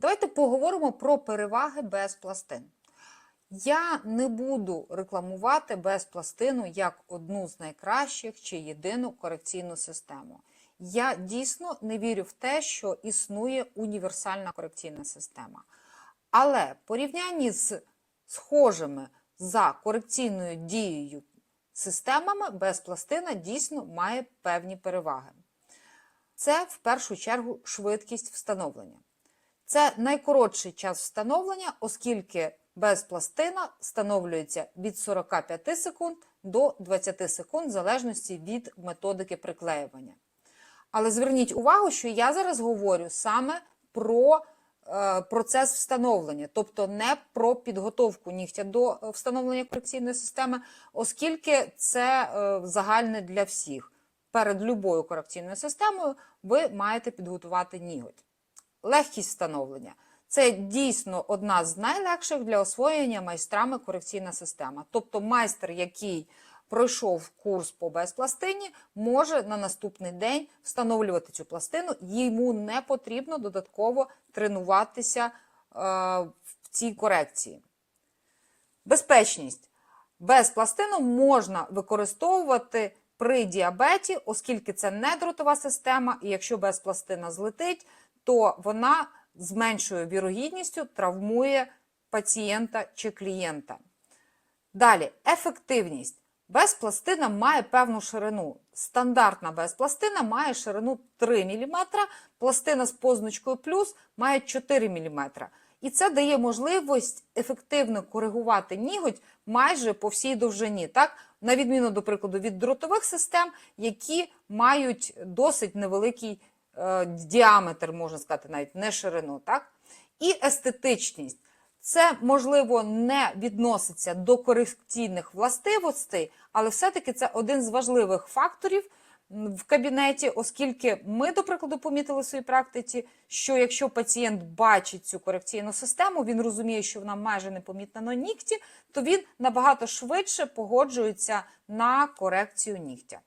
Давайте поговоримо про переваги без пластин. Я не буду рекламувати безпластину як одну з найкращих чи єдину корекційну систему. Я дійсно не вірю в те, що існує універсальна корекційна система. Але порівнянні з схожими за корекційною дією системами, безпластина дійсно має певні переваги. Це в першу чергу швидкість встановлення. Це найкоротший час встановлення, оскільки безпластина встановлюється від 45 секунд до 20 секунд, в залежності від методики приклеювання. Але зверніть увагу, що я зараз говорю саме про е, процес встановлення, тобто не про підготовку нігтя до е, встановлення корекційної системи, оскільки це е, загальне для всіх. Перед любою корекційною системою ви маєте підготувати ніготь. Легкість встановлення це дійсно одна з найлегших для освоєння майстрами корекційна система. Тобто майстер, який пройшов курс по безпластині, може на наступний день встановлювати цю пластину. Йому не потрібно додатково тренуватися е, в цій корекції. Безпечність. Без пластину можна використовувати при діабеті, оскільки це не дротова система, і якщо безпластина злетить, то вона з меншою вірогідністю травмує пацієнта чи клієнта. Далі, ефективність. Безпластина має певну ширину. Стандартна безпластина має ширину 3 мм, пластина з позначкою плюс має 4 мм. І це дає можливість ефективно коригувати ніготь майже по всій довжині, так? на відміну, до прикладу, від дротових систем, які мають досить невеликий діаметр, можна сказати, навіть не ширину. Так? І естетичність. Це, можливо, не відноситься до корекційних властивостей, але все-таки це один з важливих факторів в кабінеті, оскільки ми, до прикладу, помітили в своїй практиці, що якщо пацієнт бачить цю корекційну систему, він розуміє, що вона майже непомітна на нігті, то він набагато швидше погоджується на корекцію нігтя.